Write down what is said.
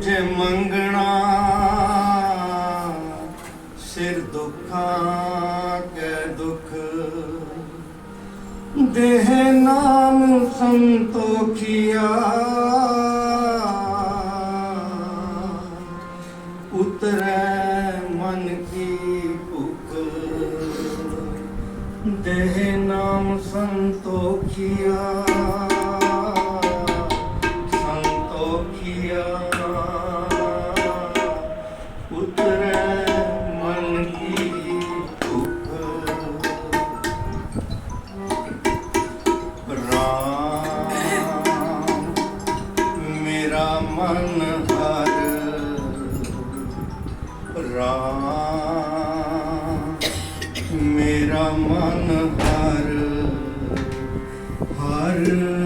ਕੁਝ ਮੰਗਣਾ, ਸਿਰ ਦੁੱਖਾਂ ਕੈ ਦੁੱਖ। ਦੇਹ ਨਾਮ ਸੰਤੋਖਿਆ, ਉਤਰੈ ਮਨ ਕੀ ਭੁੱਖ। ਦੇਹ ਨਾਮ ਸੰਤੋਖਿਆ ਸੰਤੋਖਿਆ। ਗੁਣ ਹਰ। ਰਾਮ ਮੇਰਾ ਮਨ ਹਰ। ਹਰ।